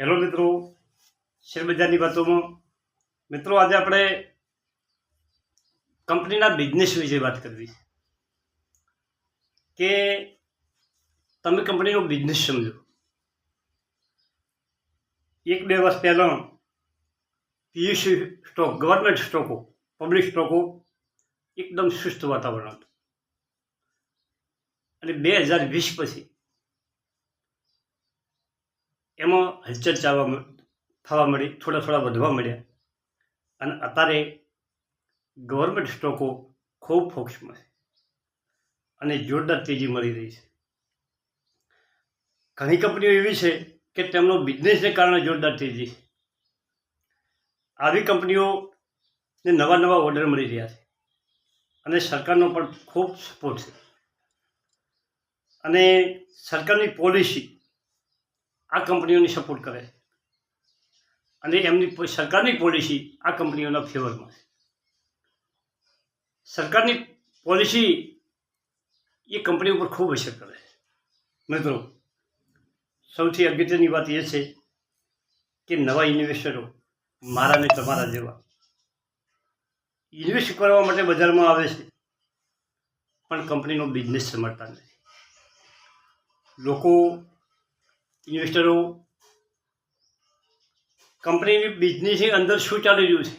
Hello મિત્રો, શેરબજારની વાતોમાં. મિત્રો, આજે આપણે કંપનીના બિઝનેસ વિશે વાત કરવી કે તમે કંપનીનો બિઝનેસ સમજો. એક બે વર્ષ પહેલાં પીયુસી સ્ટોક ગવર્મેન્ટ સ્ટોકો પબ્લિક સ્ટોકો એકદમ સુસ્ત વાતાવરણ હતું. અને બે હજાર વીસ પછી એમાં હલચલ ચાલવા થવા મળી, થોડા થોડા વધવા મળ્યા. અને અત્યારે ગવર્મેન્ટ સ્ટોકો ખૂબ ફોક્સમાં છે. અને જોરદાર તેજી મળી રહી છે. ઘણી કંપનીઓ એવી છે કે તેમનો બિઝનેસને કારણે જોરદાર તેજી છે. આવી કંપનીઓને નવા નવા ઓર્ડર મળી રહ્યા છે. અને સરકારનો પણ ખૂબ સપોર્ટ છે. અને સરકારની પોલિસી આ કંપનીઓને સપોર્ટ કરે છે. અને એમની સરકારની પોલિસી આ કંપનીઓના ફેવરમાં છે. સરકારની પોલિસી એ કંપની ઉપર ખૂબ અસર કરે છે. મિત્રો, સૌથી અગત્યની વાત એ છે કે નવા ઇન્વેસ્ટરો મારા ને તમારા જેવા ઇન્વેસ્ટ કરવા માટે બજારમાં આવે છે, પણ કંપનીનો બિઝનેસ સમજતા નથી. લોકો ઇન્વેસ્ટરો કંપનીની બિઝનેસની અંદર શું ચાલી રહ્યું છે?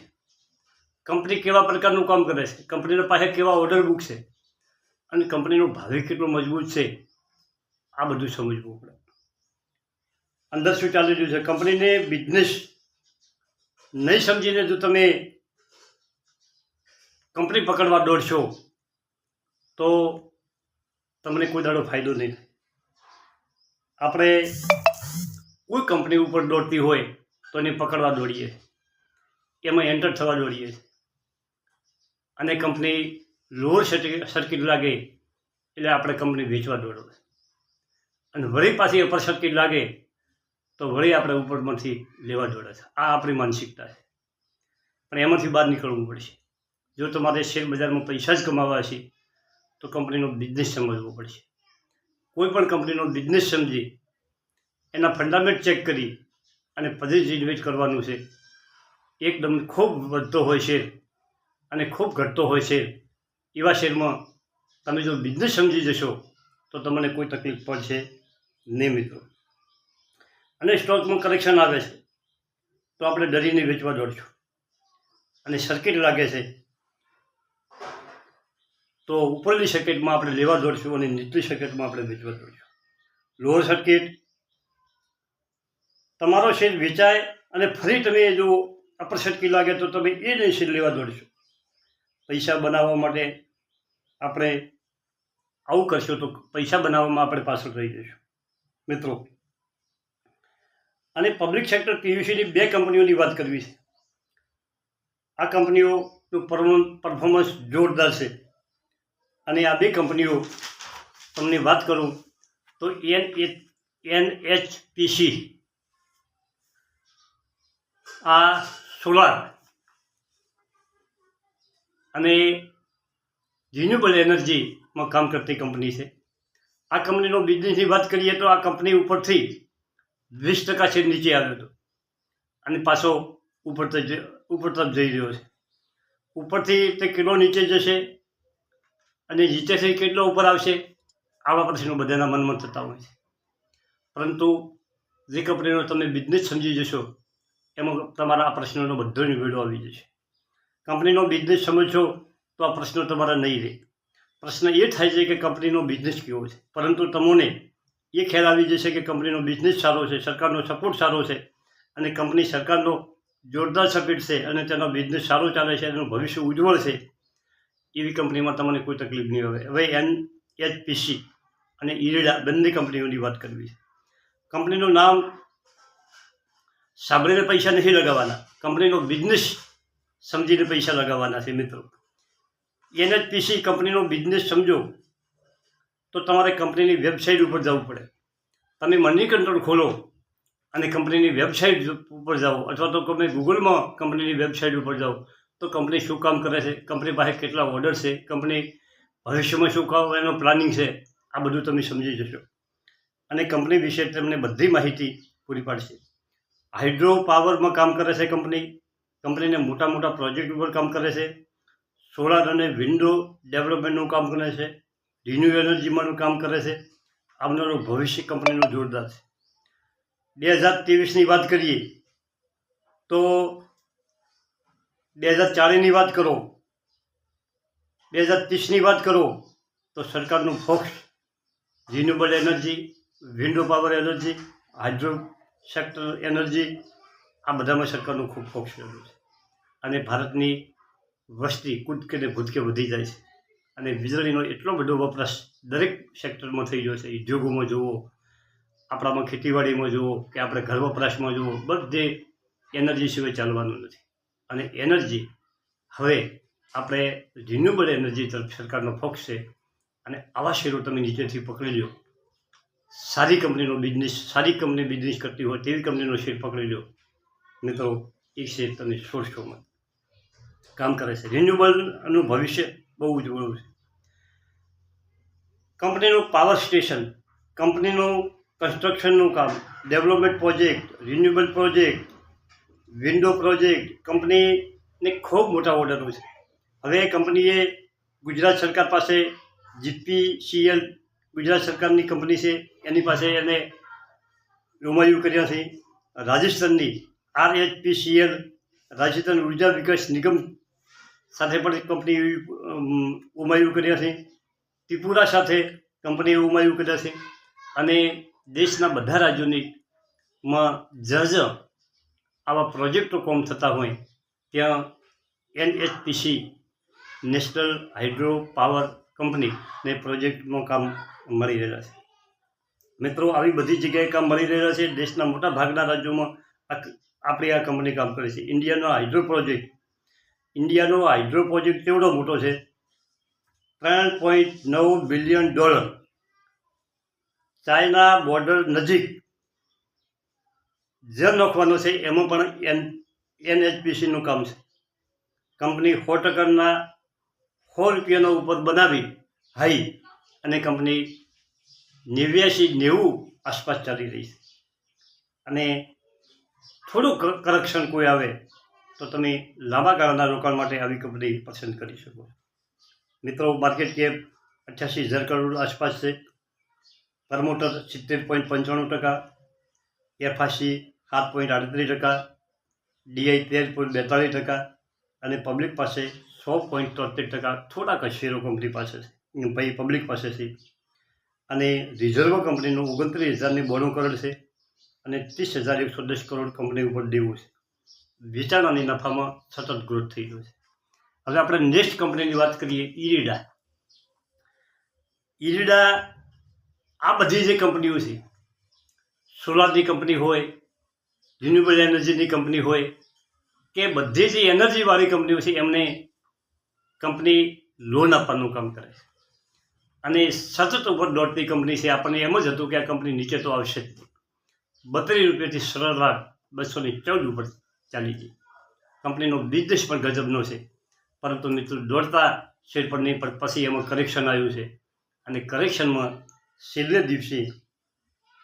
કંપની કેવા પ્રકારનું કામ કરે છે? કંપનીના પાસે કેવા ઓર્ડર બુક છે? અને કંપનીનું ભાવિ કેટલો મજબૂત છે? આ બધું સમજવું પડે. અંદર શું ચાલી રહ્યું છે? કંપનીને બિઝનેસ નહીં સમજીને જો તમે કંપની પકડવા દોડશો, તો તમને કોઈ દાડો ફાયદો નહીં આપણે કોઈ કંપની ઉપર દોડતી હોય તો એને પકડવા દોડીએ. એમાં એન્ટર થવા દોડીએ. અને કંપની લોઅર સર્કિટ લાગે એટલે આપણે કંપની વેચવા દોડો. અને વળી પાછી અપર સર્કિટ લાગે તો વળી આપણે ઉપરમાંથી લેવા દોડે છે. આ આપણી માનસિકતા છે. પણ એમાંથી બહાર નીકળવું પડશે. જો તમારે શેર બજારમાં પૈસા જ કમાવા છે તો કંપનીનો બિઝનેસ સમજવો પડશે. કોઈ પણ કંપનીનો બિઝનેસ સમજી એના ફંડામેન્ટ ચેક કરી અને પછી જ ઇન્વેસ્ટ કરવાનું છે. એકદમ ખૂબ વધતો હોય છે અને ખૂબ ઘટતો હોય છે. એવા શેરમાં તમે જો બિઝનેસ સમજી જશો, તો તમને કોઈ તકલીફ પડશે નહીં મિત્રો. અને સ્ટોકમાં કરેક્શન આવે છે, તો આપણે ડરીને વેચવા દોડશું. અને સર્કિટ લાગે છે, તો ઉપરની સર્કિટમાં આપણે લેવા દોડશું અને નીચલી સર્કિટમાં આપણે વેચવા દોડશું. લોઅર સર્કિટ તમારો શેર વેચાય અને ફરી તમે જો અપર સર્કિટ લાગે તો તમે એ જ શેર લેવા દોડશો. પૈસા બનાવવા માટે આપણે આવું કરશો તો પૈસા બનાવવામાં આપણે પાછળ રહી જઈશું. મિત્રો, અને પબ્લિક સેક્ટર પીયુસીની બે કંપનીઓની વાત કરવી છે. આ કંપનીઓનું પરફોર્મન્સ જોરદાર છે. અને આ બે કંપનીઓ, તમને વાત કરું તો એન એન એચ પીસી આ સોલાર અને રિન્યુએબલ એનર્જીમાં કામ કરતી કંપની છે. આ કંપનીનો બિઝનેસની વાત કરીએ તો આ કંપની ઉપરથી વીસ ટકા શેર નીચે આવ્યો હતો. અને પાછો ઉપર ઉપર તરફ જઈ રહ્યો છે. ઉપરથી તે કેટલો નીચે જશે અને નીચેથી કેટલો ઉપર આવશે આવા પ્રશ્નો બધાના મનમાં થતા હોય છે. પરંતુ જે કંપનીનો તમે બિઝનેસ સમજી જશો એમાં તમારા આ પ્રશ્નોનો બધો નિવેડો આવી જશે. કંપનીનો બિઝનેસ સમજશો તો આ પ્રશ્નો તમારા નહીં રહે. પ્રશ્ન એ થાય છે કે કંપનીનો બિઝનેસ કેવો છે? પરંતુ તમને એ ખ્યાલ આવી જશે કે કંપનીનો બિઝનેસ સારો છે, સરકારનો સપોર્ટ સારો છે અને કંપની સરકારનો જોરદાર સપોર્ટ છે અને તેનો બિઝનેસ સારો ચાલે છે, એનું ભવિષ્ય ઉજ્જવળ છે, એવી કંપનીમાં તમને કોઈ તકલીફ નહીં આવે. હવે એન એચપીસી અને ઈરેડા બંને કંપનીઓની વાત કરવી છે. કંપનીનું નામ સાંભળીને પૈસા નથી લગાવવાના. કંપનીનો બિઝનેસ સમજીને પૈસા લગાવવાના છે મિત્રો. એનએચપીસી કંપનીનો બિઝનેસ સમજો, તો તમારે કંપનીની વેબસાઇટ ઉપર જવું પડે. તમે મની કંટ્રોલ ખોલો અને કંપનીની વેબસાઇટ ઉપર જાઓ. અથવા તો તમે ગૂગલમાં કંપનીની વેબસાઇટ ઉપર જાઓ. તો કંપની શું કામ કરે છે? કંપની પાસે કેટલા ઓર્ડર છે? કંપની ભવિષ્યમાં શું કામ એનો પ્લાનિંગ છે? આ બધું તમે સમજી જશો. અને કંપની વિશે તમને બધી માહિતી પૂરી પાડશે. હાઇડ્રો પાવરમાં કામ કરે છે કંપની. કંપનીને મોટા મોટા પ્રોજેક્ટ ઉપર કામ કરે છે. સોલાર અને વિન્ડો ડેવલપમેન્ટનું કામ કરે છે. રિન્યુ એનર્જીમાંનું કામ કરે છે. આવનારું ભવિષ્ય કંપનીનું જોરદાર છે. બે હજાર ત્રેવીસની વાત કરીએ તો બે હજાર ચાલીસની વાત કરો. બે હજાર ત્રીસની વાત કરો તો સરકારનું focus renewable energy, wind power energy, hydro sector energy આ બધામાં સરકારનું ખૂબ ફોક્સ રહ્યું છે. અને ભારતની વસ્તી કૂદકે ને ભૂતકે વધી જાય છે. અને વીજળીનો એટલો બધો વપરાશ દરેક સેક્ટરમાં થઈ ગયો છે. ઉદ્યોગોમાં જુઓ, આપણામાં ખેતીવાડીમાં જુઓ, કે આપણે ઘર વપરાશમાં જુઓ, બધે એનર્જી સિવાય ચાલવાનું નથી. અને એનર્જી હવે આપણે રિન્યુએબલ એનર્જી તરફ સરકારનો ફોક્સ છે. અને આવા શેરો તમે નીચેથી પકડી લો સારી કંપનીનો બિઝનેસ સારી કંપની બિઝનેસ કરતી હોય તેવી કંપનીનો શેર પકડી લો. મિત્રો, એ શેર તમે છોડશોમાં કામ કરે છે. રિન્યુએબલનું ભવિષ્ય બહુ ઉજ્જવળ છે. કંપનીનું પાવર સ્ટેશન કંપનીનું કન્સ્ટ્રક્શનનું કામ development project renewable project wind project કંપનીને ખૂબ મોટા ઓર્ડરો છે. હવે કંપનીએ ગુજરાત સરકાર પાસે જીપીસીએલ ગુજરાત સરકારની કંપની છે. એની પાસે એને એમઓયુ કર્યા છે. રાજસ્થાનની આરએચપીસીએલ રાજસ્થાન ઊર્જા વિકાસ નિગમ સાથે પણ કંપની ઉમાયુ કર્યા છે. ત્રિપુરા સાથે કંપનીએ ઉમાયું કર્યા છે. અને દેશના બધા રાજ્યોની માં જ્યાં આવા પ્રોજેક્ટો કોમ થતા હોય ત્યાં એનએચપીસી, નેશનલ હાઇડ્રો પાવર કંપનીને પ્રોજેક્ટનું કામ મળી રહેલા છે. મિત્રો, આવી બધી જગ્યાએ કામ મળી રહેલા છે. દેશના મોટા ભાગના રાજ્યોમાં આપણી આ કંપની કામ કરે છે. ઇન્ડિયાનો હાઇડ્રો પ્રોજેક્ટ ઇન્ડિયાનો હાઇડ્રો પ્રોજેક્ટ કેવડો મોટો છે? ત્રણ પોઈન્ટ નવ બિલિયન ડોલર. ચાઇના બોર્ડર નજીક જે નાખવાનો છે. એમાં પણ એન, એનએચપીસીનું કામ છે. કંપની સો ટકાના સો રૂપિયાનો ઉપર બનાવી, હાઈ અને કંપની નેવ્યાસી નેવું આસપાસ ચાલી રહી છે. અને થોડું કરક્શન કોઈ આવે, તો તમે લાંબા ગાળાના રોકાણ માટે આવી કંપની પસંદ કરી શકો. મિત્રો, માર્કેટ કેપ અઠ્યાસી હજાર કરોડ આસપાસ છે. પ્રમોટર સિત્તેર પોઈન્ટ પંચાણું ટકા એફઆસી સાત પોઈન્ટ આડત્રીસ ટકા, ડીઆઈ તેર પોઈન્ટ બેતાળીસ ટકા અને પબ્લિક પાસે સો પોઈન્ટ તોતેર ટકા થોડાક શેરો કંપની પાસે છે. ભાઈ પબ્લિક પાસે છે. અને રિઝર્વ કંપનીનું ઓગણત્રીસ હજારની બોણું કરોડ છે અને ત્રીસ હજાર એકસો દસ કરોડ કંપની ઉપર દેવું છે. વેચાણાની નફામાં સતત ગ્રોથ થઈ ગયો છે. હવે આપણે નેક્સ્ટ કંપનીની વાત કરીએ ઇરિડા ઇરિડા આ બધી જે કંપનીઓ છે, સોલારની કંપની હોય રિન્યુએબલ એનર્જીની કંપની હોય, કે બધી જે એનર્જીવાળી કંપનીઓ છે, એમને કંપની લોન આપવાનું કામ કરે છે. અને સતત ઉપર દોડતી કંપની છે. આપણને એમ જ હતું કે આ કંપની નીચે તો આવશે જ બત્રીસ રૂપિયાથી સરળ રાત બસો ને ચૌદ ઉપર ચાલી ગઈ. કંપનીનો બિઝનેસ પણ ગજબનો છે. પરંતુ મિત્રો, દોડતા શેર પર નહીં, પણ પછી એમાં કરેક્શન આવ્યું છે. અને કરેક્શનમાં છેલ્લે દિવસે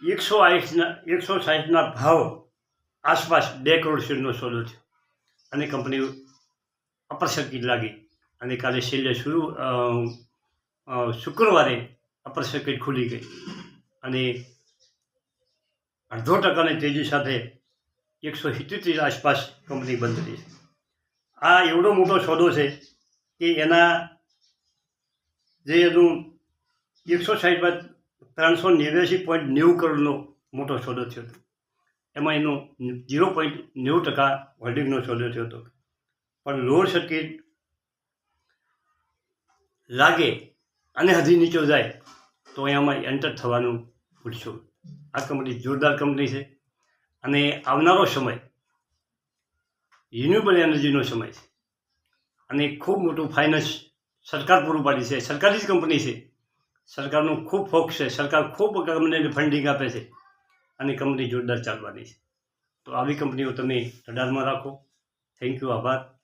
એકસો આઠના એકસો સાઠના ભાવ આસપાસ બે કરોડ શેરનો સોદો થયો. અને કંપની અપર લાગી. અને કાલે છેલ્લે શરૂ શુક્રવારે અપર સર્કિટ ખુલી ગઈ. અને અડધો ટકાની તેજી સાથે એકસો સિત્તેર આસપાસ કંપની બંધ રહી છે. આ એવડો મોટો સોદો છે કે એના જે એનું એકસો સાહીઠમાં ત્રણસો નેવ્યાસી પોઈન્ટ નેવું કરોડનો મોટો સોદો થયો હતો. એમાં એનો ઝીરો પોઈન્ટ નેવું ટકા હોલ્ડિંગનો સોદો થયો હતો. પણ લોડ સર્કિટ લાગે અને હજી નીચો જાય, તો એમાં એન્ટર થવાનું ભૂલશો. આ કંપની જોરદાર કંપની છે અને આવનારો સમય રિન્યુએબલ એનર્જીનો સમય છે. અને ખૂબ મોટું ફાઇનાન્સ સરકાર પૂરું પાડી છે. સરકારી જ કંપની છે. સરકારનું ખૂબ ફોક્સ છે. સરકાર ખૂબ કંપનીને ફંડિંગ આપે છે અને કંપની જોરદાર ચાલવાની છે. તો આવી કંપનીઓ તમે રડારમાં રાખો. થેન્ક યુ આભાર.